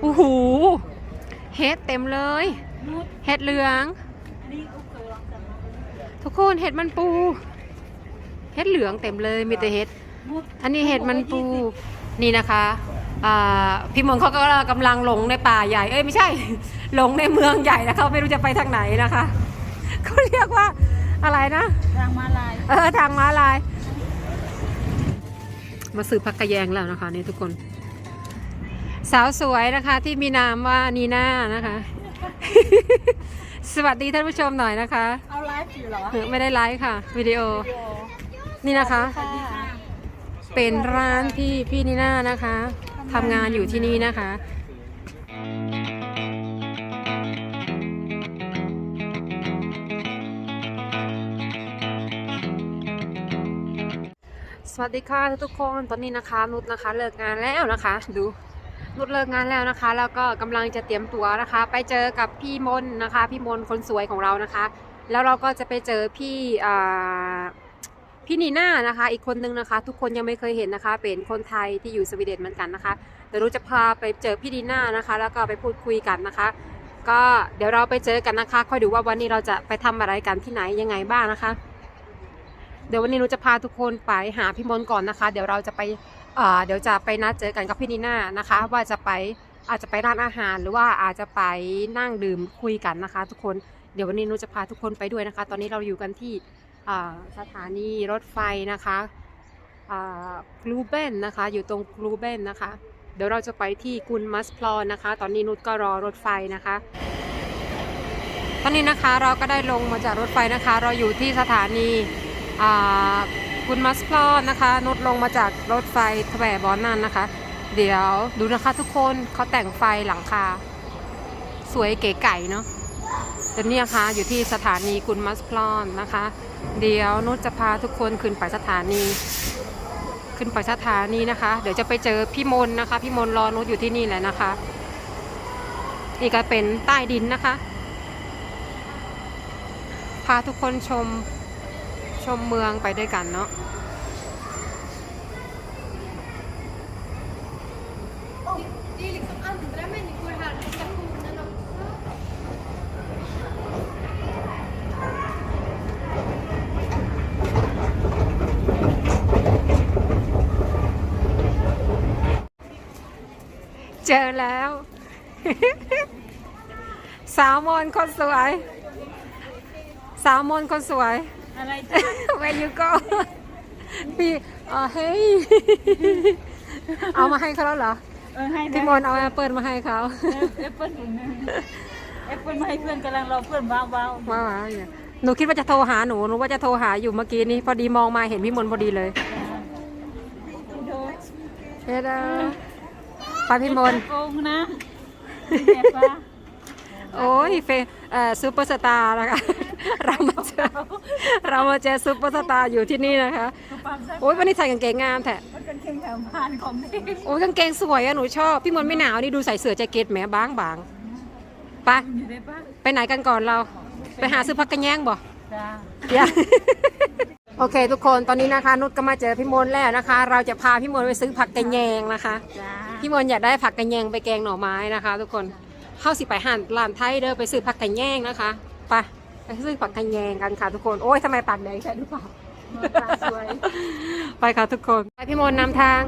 โอ้โหเห็ดเต็มเลยเห็ดเหลือง ทุกคนเห็ดมันปูเห็ดเหลืองเต็มเลยมีแต่เห็ด อันนี้เห็ดมันปูนี่นะคะอ่าพี่มนต์เขาก็กำลังหลงในป่าใหญ่ เอ้ยไม่ใช่ หลงในเมืองใหญ่นะเขาไม่รู้จะไปทางไหนนะคะเขาเรียกว่าอะไรนะ ทางมาลาย เออทางม้าลาย มาสืบพักกระแยงแล้วนะคะนี่ทุกคน สาวสวยนะคะ ที่มีนามว่านีน่านะคะ สวัสดีท่านผู้ชมหน่อยนะคะ เอาไลฟ์อยู่เหรอเออไม่ได้ไลฟ์ค่ะ วิดีโอนี่นะคะเป็นร้านที่พี่นีน่านะคะทำงานอยู่ที่นี่นะคะ สวัสดีค่ะทุกๆคนตอนนี้นะคะนุชนะคะ เลิกงานแล้วนะคะ ดู นุชเลิกงานแล้วนะคะ แล้วก็กำลังจะเตรียมตัวนะคะ ไปเจอกับพี่มนนะคะ พี่มนคนสวยของเรานะคะ แล้วเราก็จะไปเจอพี่พี่นีน่านะคะ อีกคนนึงนะคะ ทุกคนยังไม่เคยเห็นนะคะ เป็นคนไทยที่อยู่สวีเดนเหมือนกันนะคะเดี๋ยวนุชจะพาไปเจอพี่นีน่านะคะ แล้วก็ไปพูดคุยกันนะคะ ก็เดี๋ยวเราไปเจอกันนะคะค่อยดูว่าวันนี้เราจะไปทำอะไรกันที่ไหนยังไงบ้างนะคะ เดี๋ยววันนี้หนูจะพาทุกคนไปหาพี่มนก่อนนะคะ เดี๋ยวเราจะไปเดี๋ยวจะไปนัดเจอกันกับพี่นีน่านะคะ ว่าจะไปอาจจะไปร้านอาหารหรือว่าอาจจะไปนั่งดื่มคุยกันนะคะ ทุกคนเดี๋ยววันนี้หนูจะพาทุกคนไปด้วยนะคะ ตอนนี้เราอยู่กันที่สถานีรถไฟนะคะกลูเบนนะคะ อยู่ตรงกลูเบนนะคะ เดี๋ยวเราจะไปที่กุนมัสพลอนนะคะ ตอนนี้นุชก็รอรถไฟนะคะ ตอนนี้นะคะเราก็ได้ลงมาจากรถไฟนะคะ เราอยู่ที่สถานี คุณมัสพลอนนะคะนุดลงมาจากรถไฟแถวบอนนั่นนะคะ เดี๋ยวดูนะคะทุกคนเขาแต่งไฟหลังคา สวยเก๋ไก่เนาะแต่เนี่ยค่ะอยู่ที่สถานีคุณมัสพลอนนะคะ เดี๋ยวนุชจะพาทุกคนขึ้นไปสถานี ขึ้นไปสถานีนะคะ เดี๋ยวจะไปเจอพี่มนนะคะ พี่มนรอนุชอยู่ที่นี่แหละนะคะนี่ก็เป็นใต้ดินนะคะ พาทุกคนชม ชมเมืองไปด้วยกันเนาะเจอแล้ว สาวมนคนสวย สาวมนคนสวย อะไร Where you go พี่เออเฮ้ย เอามาให้เขาแล้วเหรอ เออให้พี่มนต์เอาแอปเปิลมาให้เขาแอปเปิ้ลแอปเปิ้ลมาให้เพื่อนกำลังรอเพื่อนว้าวว้าวว้าวๆเนี่ยหนูคิดว่าจะโทรหาหนูหนูว่าจะโทรหาอยู่เมื่อกี้นี้ พอดีมองมาเห็นพี่มนต์พอดีเลยเฮ้ยเด้อไปพี่มนต์โกงนะแอบปะโอ้ยเฟเอ่อซูเปอร์สตาร์นะคะ เรามาเจอเรามาเจอซูเปอร์สตาร์อยู่ที่นี่นะคะปามแซ่บโอ้ยวันนี้ใส่กางเกงงามแท้มันเป็นเค็งแถวผ่านของนี่โอ้ยกางเกงสวยอะหนูชอบ พี่มนต์ไม่หนาวนี่ดูใส่เสื้อแจ็คเก็ตแหมบางบางๆไปอยู่ได้ปะไปไหนกันก่อนเรา ไปหาซื้อพักกันแย่งบ่จ้าเดี๋ยวโอเค ทุกคนตอนนี้นะคะนุชก็มาเจอพี่มนต์แล้วนะคะ เราจะพาพี่มนต์ไปซื้อผักกระแยงนะคะจ้าพี่มนต์อยากได้ผักกระแยงไปแกงหน่อไม้นะคะ ทุกคนเข้าสิไปหันร้านไทยเด้อไปซื้อผักกระแยงนะคะไป ไปซื้อผักกระแยงกันค่ะทุกคน โอ้ยทำไมปากแดงใช่หรือเปล่าตาสวย ไปค่ะทุกคน ไปพี่มนต์นำทาง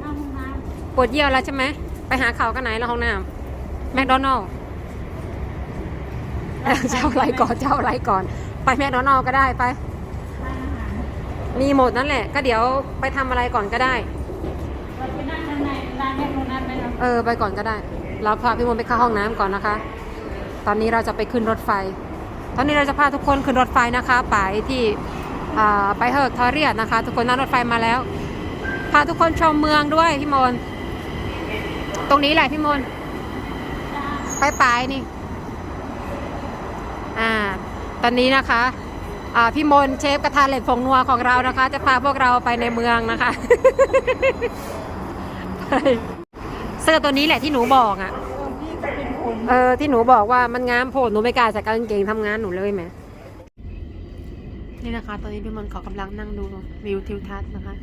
เข้าห้องน้ปวดเยี่ยวแล้วใช่ไหม ไปหาเขากันไหนแล้วห้องน้ำแมคโดนัลล์เจ้าอะไรก่อนเจ้าอะไรก่อน ไปแมคโดนัลล์ก็ได้ไป มีหมดนั่นแหละ ก็เดี๋ยวไปทำอะไรก่อนก็ได้ำเราไปนั่งข้างในร้านแม่คนนั้นไหมเราเออไปก่อนก็ได้ เราพาพี่มนต์ไปเข้าห้องน้ำก่อนนะคะ ตอนนี้เราจะไปขึ้นรถไฟ ตอนนี้เราจะพาทุกคนขึ้นรถไฟนะคะไปที่ไปเฮิร์กทอเรียสนะคะ ทุกคนนั่งรถไฟมาแล้ว พาทุกคนชมเมืองด้วยพี่มนตรงนี้แหละพี่มนต์ไปนี่อ่าตอนนี้นะคะอ่าพี่มนเชฟกระทะเหล็กผงนัวของเรานะคะ จะพาพวกเราไปในเมืองนะคะ เสื้อตัวนี้แหละที่หนูบอกอะเออพี่ก็ เป็นคนเออที่หนูบอกว่ามันงามโผล่หนูไม่กล้าใส่กางเกงทำงานหนูเลยไหมนี่นะคะ ตอนนี้พี่มนต์เขากำลังนั่งดูวิวทิวทัศน์นะคะ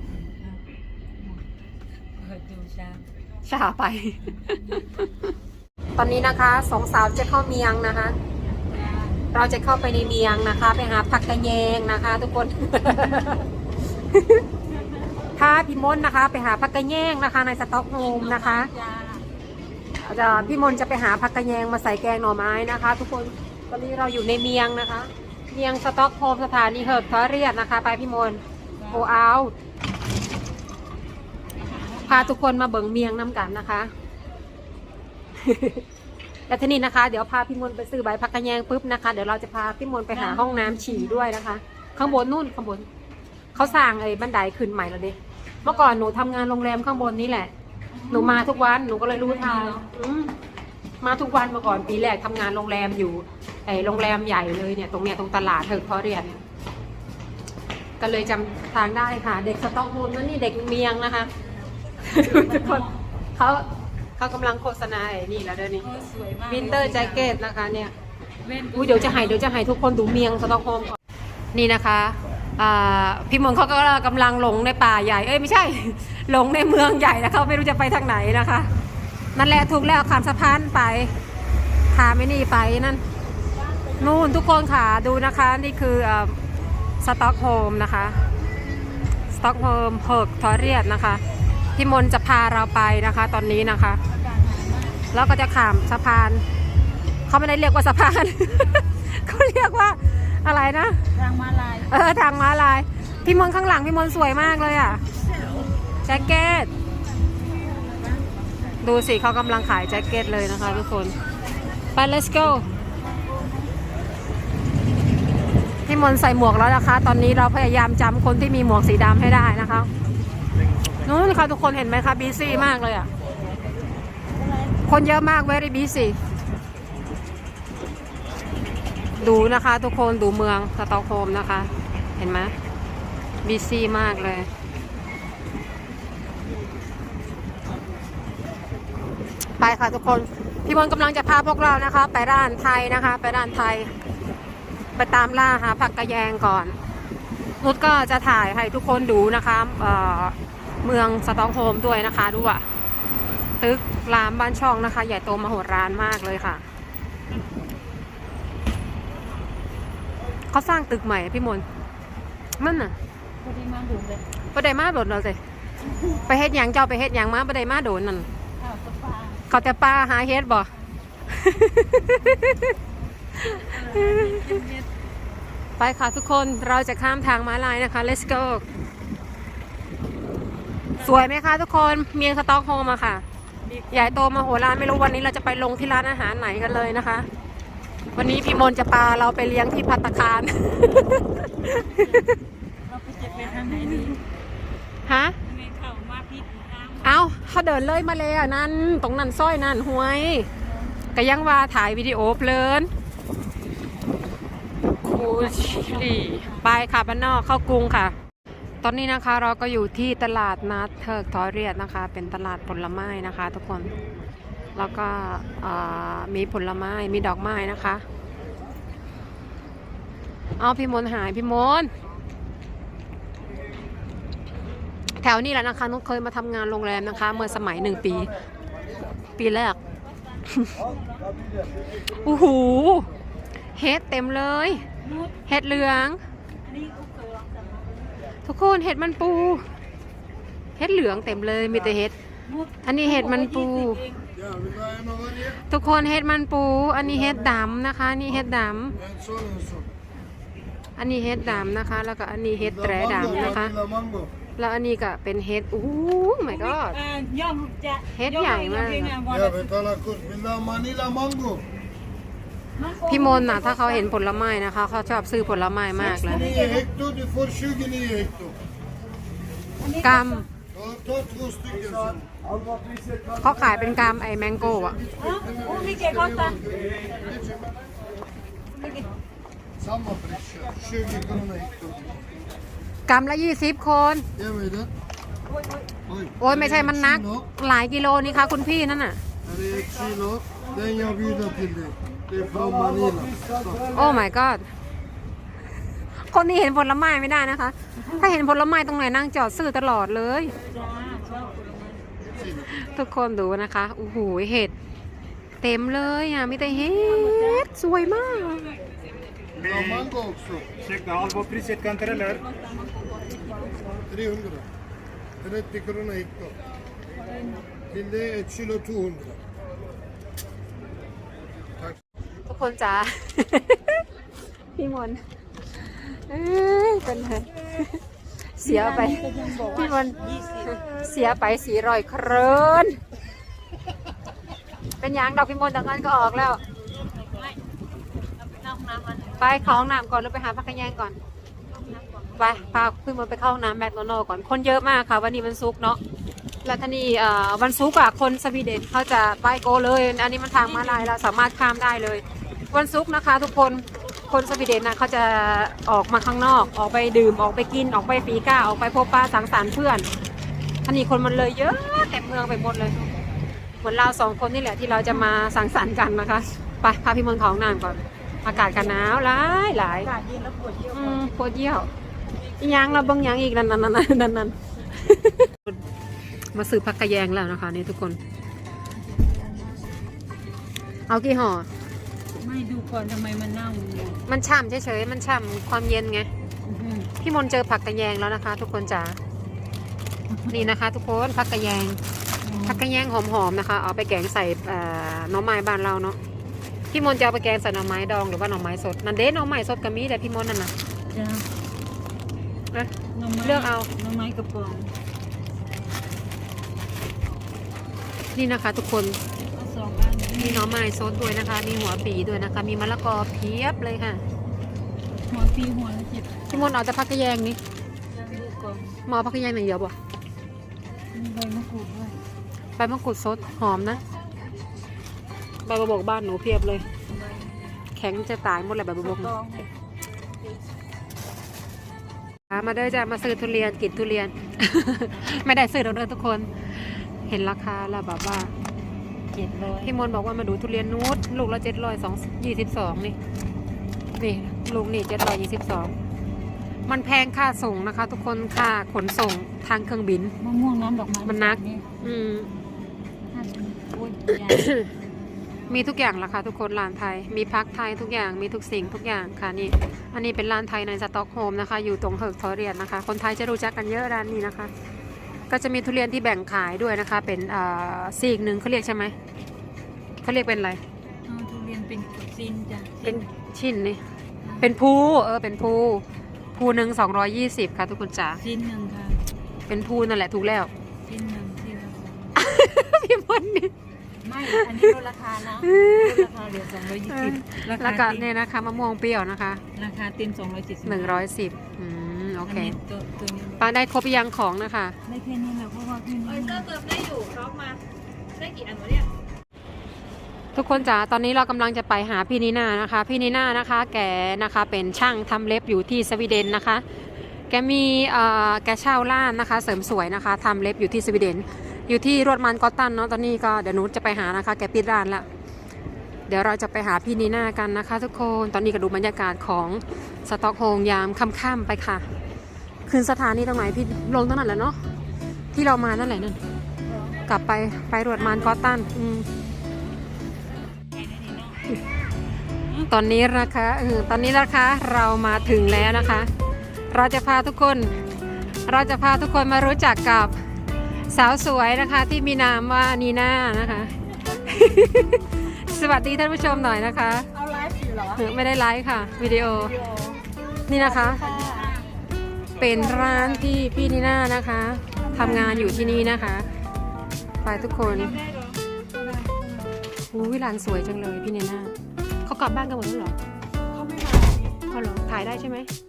เปิดดูช้าช้าไป ตอนนี้นะคะสองสาวจะเข้าเมียงนะคะ เราจะเข้าไปในเมียงนะคะ ไปหาผักกระแยงนะคะ ทุกคนพาพี่มนต์นะคะ ไปหาผักกระแยงนะคะ ในสต็อกโฮล์มนะคะ จ้าจะพี่มนต์จะไปหาผักกระแยงมาใส่แกงหน่อไม้นะคะ ทุกคนตอนนี้เราอยู่ในเมียงนะคะ เมียงสต็อกโฮล์มสถานีเฮิร์บทอเรียดนะคะ ไปพี่มนต์โกเอาพาทุกคนมาเบิ่งเมียงน้ำกันนะคะและทีนี้นะคะ เดี๋ยวพาพี่มนต์ไปซื้อใบผักกระแยงปุ๊บนะคะ เดี๋ยวเราจะพาพี่มนต์ไปหาห้องน้ำฉี่ด้วยนะคะ ข้างบนนู่นข้างบนเขาสร้างไอ้บันไดขึ้นใหม่แล้วดิเมื่อก่อนหนูทำงานโรงแรมข้างบนนี่แหละ หนูมาทุกวันหนูก็เลยรู้ทางอืมมาทุกวันเมื่อก่อนปีแรกทำงานโรงแรมอยู่ไอ้โรงแรมใหญ่เลยเนี่ย ตรงเนี้ยตรงตลาดเถิกพอเรียนก็เลยจำทางได้ค่ะ เด็กสต็อกโฮล์มนั่นนี่เด็กเมียงนะคะ ทุกคนเขาเขากำลังโฆษณาไอ้นี่แล้วเดี๋ยวนี้โอ้สวยมากวินเตอร์แจ็คเก็ตนะคะเนี่ย เว้นอุ้ยเดี๋ยวจะให้เดี๋ยวจะให้ทุกคนดูเมียงสต็อกโฮล์มก่อนนี่นะคะอ่าพี่มนต์เขาก็กำลังหลงในป่าใหญ่ เอ้ยไม่ใช่ หลงในเมืองใหญ่แล้วเขาไม่รู้จะไปทางไหนนะคะ นั่นแหละถูกแล้วข้ามสะพานไปพาไม่นี่ไปนั่นนู่นทุกคนค่ะดูนะคะนี่คือสต็อกโฮล์มนะคะสต็อกโฮล์มเฮิร์กทอเรียดนะคะพี่มนต์จะพาเราไปนะคะตอนนี้นะคะ แล้วก็จะข้ามสะพานเขาไม่ได้เรียกว่าสะพานเขาเรียกว่าอะไรนะ ทางมาลาย เออทางม้าลาย พี่มนต์ข้างหลังพี่มนต์สวยมากเลยอะ แจ็คเก็ต ดูสิเขากำลังขายแจ็คเก็ตเลยนะคะทุกคน ไป let's go พี่มนใส่หมวกแล้วนะคะ ตอนนี้เราพยายามจำคนที่มีหมวกสีดำให้ได้นะคะนู้นค่ะทุกคนเห็นไหมคะบีซี่มากเลยอะ คนเยอะมาก very busy ดูนะคะทุกคนดูเมืองสตอกโฮล์มนะคะ เห็นไหมบีซี่มากเลย ไปค่ะทุกคน พี่มนต์กำลังจะพาพวกเรานะคะ ไปร้านไทยนะคะ ไปร้านไทย ไปตามล่าหาผักกระแยงก่อนนุชก็จะถ่ายให้ทุกคนดูนะคะเอ่อเมืองสตอกโฮล์มด้วยนะคะดูอะตึกรามบ้านช่องนะคะ ใหญ่โตมโหฬารมากเลยค่ะเขาสร้างตึกใหม่อะพี่มนต์นั่นน่ะพอดีมาดูเลยประเดมาโดนเราสิไปเฮ็ดหยังเจ้าไปเฮ็ดหยังมาประเดมาโดนนั่นอ้าวสปา เขาแต่ป้าหาเฮ็ดบ่ไปค่ะทุกคนเราจะข้ามทางม้าลายนะคะ let's go สวยไหมคะทุกคนเมียงสต็อกโฮล์มอะค่ะ ใหญ่โตมาโหฬารไม่รู้วันนี้เราจะไปลงที่ร้านอาหารไหนกันเลยนะคะ วันนี้พี่มนต์จะพาเราไปเลี้ยงที่พัตตาคารเราไปเจ็บไปทางไหนดีฮะ เอาเขาเดินเลยมาเลยอะนั่นตรงนั้นสร้อยนั่นหวยก็ยังว่าถ่ายวิดีโอเพลินคูชิลีไปค่ะบ้านนอกเข้ากรุงค่ะ ตอนนี้นะคะเราก็อยู่ที่ตลาดนัดเทิกทอเรียดนะคะ เป็นตลาดผลไม้นะคะ ทุกคน แล้วก็มีผลไม้มีดอกไม้นะคะ เอาพี่มนหายพี่มนต์ แถวนี้แหละนะคะนุกเคยมาทำงานโรงแรมนะคะ เมื่อสมัยหนึ่งปี ปีแรกโอ้โหเฮ็ดเต็มเลยเห็ดเหลือง ทุกคนเห็ดมันปู เห็ดเหลืองเต็มเลยมีแต่เห็ด อันนี้เห็ดมันปู ทุกคนเห็ดมันปู อันนี้เห็ดดำนะคะ นี่เห็ดดำอันนี้เห็ดดำนะคะ แล้วก็อันนี้เห็ดแตรดำนะคะ Vill du ha mango? แล้วอันนี้ก็เป็นเห็ดอู้ไม่ก็อ่าย่อมจะเฮ็ดใหญ่มากย่อให้เรเพียงอะวัน Ja, ละ vi talar kort. Vill du ha manila mango? พี่มนต์น่ะถ้าเขาเห็นผลไม้นะคะ เขาชอบซื้อผลไม้มากเลย9 hekto, du får 29 hekto. ก Ja, ta två stycken så. ำเขาขายเป็นกำไอ้แมงโก้อะอ๋อโอ้มีเกคอสตัน Samma pris, 20 kronor hekto. กำละยี่สิบคน Ja, vad är det? Oj. โอ้ยไม่ใช่มันนัก Kilo. หลายกิโลนี่คะคุณพี่นั่นน่ะ Här är ett kilo. Den jag bjuder till dig. Det är från Manila. Så. โอ้ my god คนนี้เห็นผลไม้ไม่ได้นะคะ ถ้าเห็นผลไม้ตรงไหนนั่งจอดซื้อตลอดเลยจ้าชอบผลไม้ทุกคนดูนะคะโอ้โหเห็ดเต็มเลยอะมีแต่เห็ดสวยมาก Ja, mango också. Ursäkta, Albo-priset kan eller? 300. 30 kronor hektar. Till det ett kilo 200. ทุกคนจ๋า พี่มนต์เอ้ยเป็นไงเสียไป พี่มนต์เสียไปสีร้อยเครนเป็นหยังดอกพี่มนต์จากนั้นก็ออกแล้ว ไปของน้ำก่อนหรือไปหาพักกระแยงก่อน ไปพาพี่มนต์ไปเข้าห้องน้ำแมคโดนัลด์ก่อนคนเยอะมากค่ะ วันนี้วันศุกร์เนาะแล้วทีนี้เอ่อวันศุกร์อะคนสวีเดนเขาจะไปโกเลย อันนี้มันทางมาลายเราสามารถข้ามได้เลย วันศุกร์นะคะ ทุกคนคนสวีเดนนะเขาจะออกมาข้างนอก ออกไปดื่มออกไปกินออกไปฟีก้าออกไปพบปะสังสรรค์เพื่อนทีนี้คนมันเลยเยอะเต็มเมืองไปหมดเลยเหมือนเราสองคนนี่แหละที่เราจะมาสังสรรค์กันนะคะไปพาพี่มนต์เขาห้องน้ำก่อน อากาศกันหนาวหลายหลายอากาศเย็นแล้วปวดเยี่ยวอืมปวดเยี่ยว อีหยังเราเบิ่งหยังอีกนั่นนั่นนั่นนั่นนั่นมาซื้อผักกระแยงแล้วนะคะนี่ทุกคน เอากี่ห่อ ไม่ดูก่อนทำไมมันเน่าเนี่ยมันช่ำเฉยๆ มันช่ำความเย็นไง อื้อหือพี่มนต์เจอผักกระแยงแล้วนะคะ ทุกคนจ๋า นี่นะคะ ทุกคนผักกระแยง ผักกระแยงหอมๆนะคะ เอาไปแกงใส่เอ่อหน่อไม้บ้านเราเนาะ พี่มนต์จะเอาไปแกงใส่หน่อไม้ดองหรือว่าหน่อไม้สด นั่นเด้หน่อไม้สดก็มีแต่พี่มนต์นั่นน่ะจ้า เอ๊ะหน่ไม้เลือกเอา หน่อไม้กระป๋องนี่นะคะทุกคนเอาสองอันมีหน่อไม้สดด้วยนะคะ มีหัวปีด้วยนะคะ มีมะละกอเพียบเลยค่ะหัวปีหัวละเจ็ดพี่มนต์เอาแต่ผักกระแยงนี่จ้าดูก่อนหมอผักกระแยงหน่อยเดียวบ่มีใบมะกรูดด้วยใบมะกรูดสดหอมนะ ใบบัวบกบ้านหนูเพียบเลยแข็งจะตายหมดเลยใบบัวบกตนะองเนี่ยอะ มาเด้อจะมาซื้อทุเรียนกินทุเรียน ไม่ได้ซื้อเราเด้อทุกคน เห็นราคาแล้วแบบว่าเจ็ดร้อยพี่มนต์บอกว่ามาดูทุเรียนนูดลูกละเจ็ดร้อยสองยี่สิบสองนี่นี่ลูกนี่เจ็ดร้อยยี่สิบสองมันแพงค่าส่งนะคะ ทุกคนค่าขนส่งทางเครื่องบินมะม่วงน้ำดอกไม้มันนัก อืมห้าสิบโอ้ยยาย มีทุกอย่างราคาทุกคนร้านไทย มีพักไทยทุกอย่างมีทุกสิ่งทุกอย่างค่ะนี่ อันนี้เป็นร้านไทยในสต็อกโฮล์มนะคะ อยู่ตรงเฮิร์กทอเรียนนะคะ คนไทยจะรู้จักกันเยอะร้านนี้นะคะ ก็จะมีทุเรียนที่แบ่งขายด้วยนะคะ เป็นอ่าซีกหนึ่งเขาเรียกใช่ไหมเขาเรียกเป็นอะไรเอาทุเรียนเป็นซินจ้ะเป็นชิ้นนี่เป็นภูเออเป็นภูภูหนึ่งสองร้อยยี่สิบค่ะ ทุกคนจ๋าซินหนึ่งค่ะเป็นภูนั่นแหละถูกแล้วซินหนึ่งที่ละพี่มนต์นี่ ไม่ อันนี้ลดราคานะลดราคาเหลือสองร้อยยี่สิบราแล้วคาก็เต็มเนี่ยนะคะมะม่วงเปรี้ยวนะคะ ราคาเต็มสองร้อยเจ็ดสิบหนึ่งร้อยสิบอืมโอเคตัวตัวนี้ปาได้ครบหรือยังของนะคะได้แค่นี้แหละเพราะว่าแค่นี้ก็เติมได้อยู่ครบมาได้กี่อันวะเนี่ยทุกคนจ๋า ตอนนี้เรากำลังจะไปหาพี่นีน่านะคะ พี่นีน่านะคะ แกนะคะเป็นช่างทำเล็บอยู่ที่สวีเดนนะคะ แกมีเอ่อแกเช่าร้านนะคะ เสริมสวยนะคะทำเล็บอยู่ที่สวีเดน อยู่ที่รวดมันกอตันเนาะตอนนี้ก็เดี๋ยวหนูจะไปหานะคะ แกปิดร้านละเดี๋ยวเราจะไปหาพี่นีน่ากันนะคะ ทุกคนตอนนี้ก็ดูบรรยากาศของสต็อกโฮล์มยามค่ำๆไปค่ะ คืนสถานีตรงไหนพี่ลงตรงนั้นแหละเนาะที่เรามานั่นแหละนั่นกลับไปไปรวดมันกอตันอืมตอนนี้นะคะเออตอนนี้นะคะเรามาถึงแล้วนะคะ เราจะพาทุกคน เราจะพาทุกคนมารู้จักกับ สาวสวยนะคะที่มีนามว่านีน่านะคะ สวัสดีท่านผู้ชมหน่อยนะคะ เอาไลฟ์อยู่เหรอเออไม่ได้ไลฟ์ค่ะ วิดีโอ นี่นะคะ เป็นร้านที่พี่นีน่านะคะทำงานอยู่ที่นี่นะคะ ไปทุกคนอุ้ยร้านสวยจังเลยพี่นีน่าเขากลับบ้านกันหมดแล้วเหรอเขาไม่มาเขาเหรอถ่ายได้ใช่ไหมไ